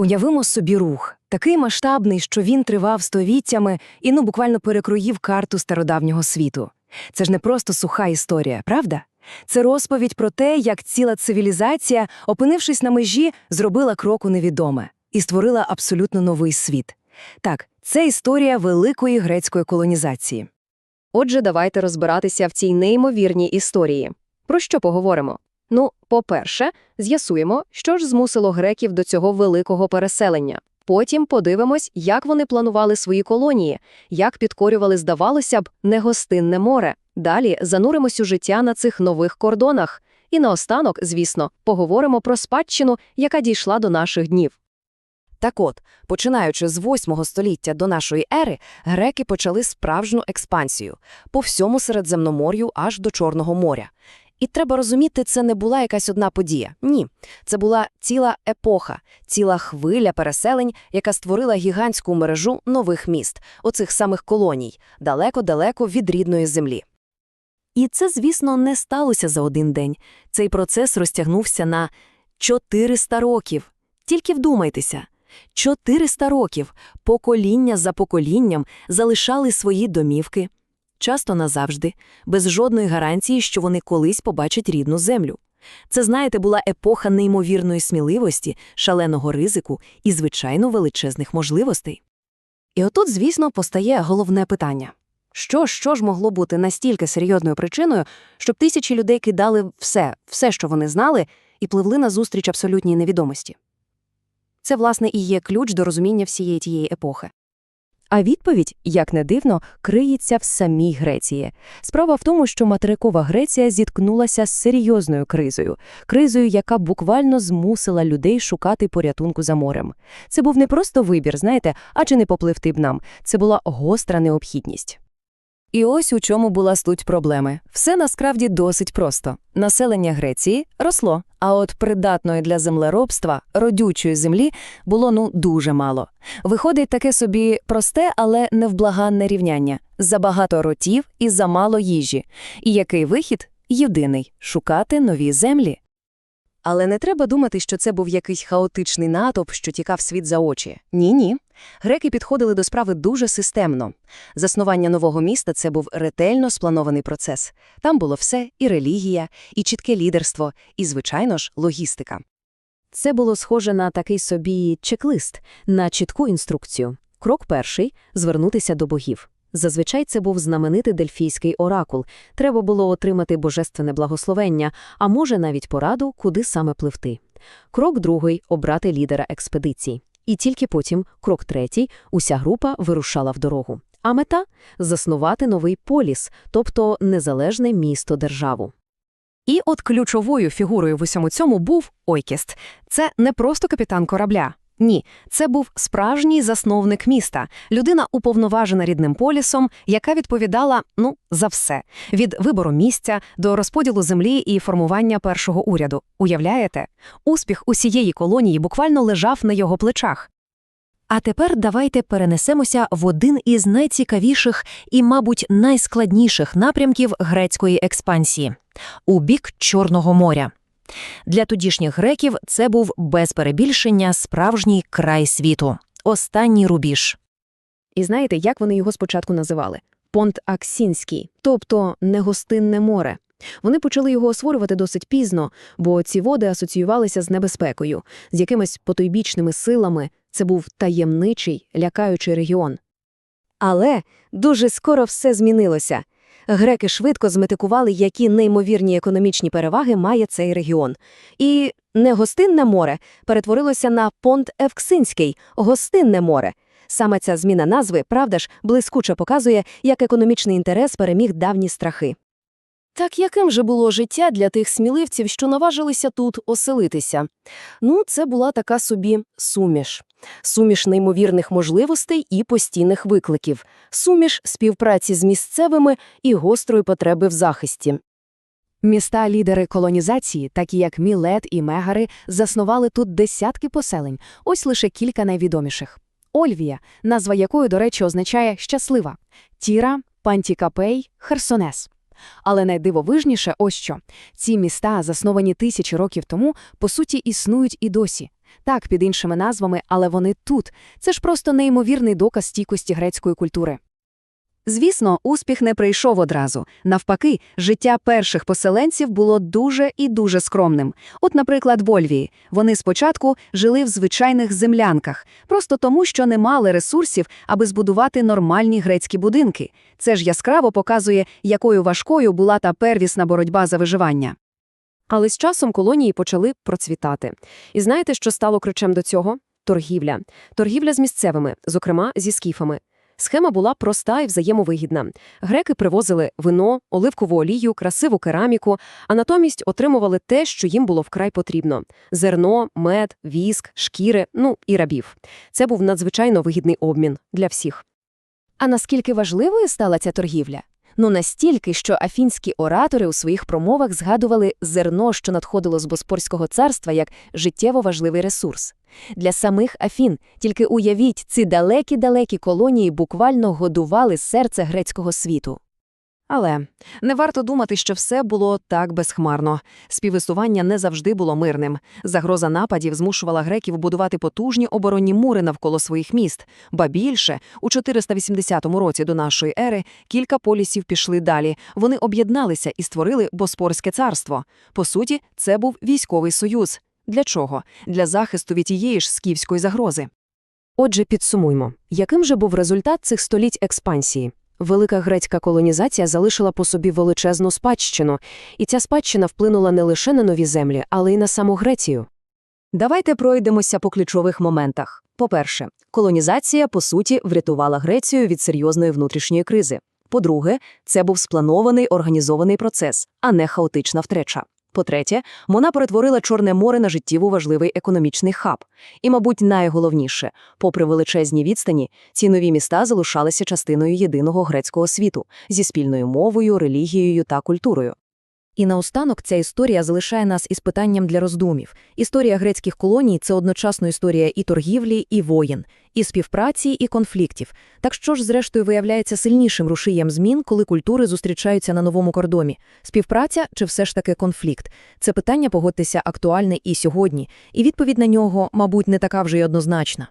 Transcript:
Уявимо собі рух, такий масштабний, що він тривав століттями і ну буквально перекроїв карту стародавнього світу. Це ж не просто суха історія, правда? Це розповідь про те, як ціла цивілізація, опинившись на межі, зробила крок у невідоме і створила абсолютно новий світ. Так, це історія великої грецької колонізації. Отже, давайте розбиратися в цій неймовірній історії. Про що поговоримо? Ну, по-перше, з'ясуємо, що ж змусило греків до цього великого переселення. Потім подивимось, як вони планували свої колонії, як підкорювали, здавалося б, негостинне море. Далі зануримось у життя на цих нових кордонах. І наостанок, звісно, поговоримо про спадщину, яка дійшла до наших днів. Так от, починаючи з 8 століття до нашої ери, греки почали справжню експансію по всьому Середземномор'ю аж до Чорного моря. І треба розуміти, це не була якась одна подія. Ні, це була ціла епоха, ціла хвиля переселень, яка створила гігантську мережу нових міст, оцих самих колоній, далеко-далеко від рідної землі. І це, звісно, не сталося за один день. Цей процес розтягнувся на 400 років. Тільки вдумайтеся. 400 років покоління за поколінням залишали свої домівки, часто назавжди, без жодної гарантії, що вони колись побачать рідну землю. Це, знаєте, була епоха неймовірної сміливості, шаленого ризику і, звичайно, величезних можливостей. І отут, звісно, постає головне питання. Що, що ж могло бути настільки серйозною причиною, щоб тисячі людей кидали все, все, що вони знали, і пливли назустріч абсолютній невідомості? Це, власне, і є ключ до розуміння всієї тієї епохи. А відповідь, як не дивно, криється в самій Греції. Справа в тому, що материкова Греція зіткнулася з серйозною кризою, кризою, яка буквально змусила людей шукати порятунку за морем. Це був не просто вибір, знаєте, а чи не попливти б нам. Це була гостра необхідність. І ось у чому була суть проблеми. Все насправді досить просто. Населення Греції росло, а от придатної для землеробства, родючої землі було ну дуже мало. Виходить таке собі просте, але невблаганне рівняння. Забагато ротів і замало їжі. І який вихід? Єдиний – шукати нові землі. Але не треба думати, що це був якийсь хаотичний натовп, що тікав світ за очі. Ні-ні. Греки підходили до справи дуже системно. Заснування нового міста – це був ретельно спланований процес. Там було все – і релігія, і чітке лідерство, і, звичайно ж, логістика. Це було схоже на такий собі чек-лист, на чітку інструкцію. Крок перший – звернутися до богів. Зазвичай це був знаменитий дельфійський оракул. Треба було отримати божественне благословення, а може навіть пораду, куди саме пливти. Крок другий – обрати лідера експедицій. І тільки потім, крок третій, уся група вирушала в дорогу. А мета – заснувати новий поліс, тобто незалежне місто-державу. І от ключовою фігурою в усьому цьому був Ойкіст. Це не просто капітан корабля. Ні, це був справжній засновник міста, людина уповноважена рідним полісом, яка відповідала ну за все від вибору місця до розподілу землі і формування першого уряду. Уявляєте, успіх усієї колонії буквально лежав на його плечах. А тепер давайте перенесемося в один із найцікавіших і, мабуть, найскладніших напрямків грецької експансії у бік Чорного моря. Для тодішніх греків це був без перебільшення справжній край світу, останній рубіж. І знаєте, як вони його спочатку називали? Понт Аксінський, тобто негостинне море. Вони почали його освоювати досить пізно, бо ці води асоціювалися з небезпекою, з якимись потойбічними силами. Це був таємничий, лякаючий регіон. Але дуже скоро все змінилося. Греки швидко зметикували, які неймовірні економічні переваги має цей регіон. І негостинне море перетворилося на понт Евксинський – гостинне море. Саме ця зміна назви, правда ж, блискуче показує, як економічний інтерес переміг давні страхи. Так яким же було життя для тих сміливців, що наважилися тут оселитися? Ну, це була така собі суміш. Суміш неймовірних можливостей і постійних викликів, суміш співпраці з місцевими і гострої потреби в захисті. Міста-лідери колонізації, такі як Мілет і Мегари, заснували тут десятки поселень, ось лише кілька найвідоміших. Ольвія, назва якої, до речі, означає «щаслива», Тіра, Пантікапей, Херсонес. Але найдивовижніше ось що. Ці міста, засновані тисячі років тому, по суті, існують і досі. Так, під іншими назвами, але вони тут. Це ж просто неймовірний доказ стійкості грецької культури. Звісно, успіх не прийшов одразу. Навпаки, життя перших поселенців було дуже і дуже скромним. От, наприклад, в Ольвії. Вони спочатку жили в звичайних землянках, просто тому, що не мали ресурсів, аби збудувати нормальні грецькі будинки. Це ж яскраво показує, якою важкою була та первісна боротьба за виживання. Але з часом колонії почали процвітати. І знаєте, що стало ключем до цього? Торгівля. Торгівля з місцевими, зокрема зі скіфами. Схема була проста і взаємовигідна. Греки привозили вино, оливкову олію, красиву кераміку, а натомість отримували те, що їм було вкрай потрібно – зерно, мед, віск, шкіри, ну і рабів. Це був надзвичайно вигідний обмін для всіх. А наскільки важливою стала ця торгівля? Ну настільки, що афінські оратори у своїх промовах згадували зерно, що надходило з Боспорського царства, як життєво важливий ресурс. Для самих Афін, тільки уявіть, ці далекі-далекі колонії буквально годували серце грецького світу. Але не варто думати, що все було так безхмарно. Співіснування не завжди було мирним. Загроза нападів змушувала греків будувати потужні оборонні мури навколо своїх міст. Ба більше, у 480 році до нашої ери кілька полісів пішли далі. Вони об'єдналися і створили Боспорське царство. По суті, це був військовий союз. Для чого? Для захисту від тієї ж скіфської загрози. Отже, підсумуймо, яким же був результат цих століть експансії? Велика грецька колонізація залишила по собі величезну спадщину, і ця спадщина вплинула не лише на нові землі, але й на саму Грецію. Давайте пройдемося по ключових моментах. По-перше, колонізація, по суті, врятувала Грецію від серйозної внутрішньої кризи. По-друге, це був спланований організований процес, а не хаотична втреча. По-третє, вона перетворила Чорне море на життєво важливий економічний хаб. І, мабуть, найголовніше, попри величезні відстані, ці нові міста залишалися частиною єдиного грецького світу зі спільною мовою, релігією та культурою. І наостанок ця історія залишає нас із питанням для роздумів. Історія грецьких колоній – це одночасно історія і торгівлі, і воєн, і співпраці, і конфліктів. Так що ж, зрештою, виявляється сильнішим рушієм змін, коли культури зустрічаються на новому кордоні? Співпраця чи все ж таки конфлікт? Це питання, погодьтеся, актуальне і сьогодні. І відповідь на нього, мабуть, не така вже й однозначна.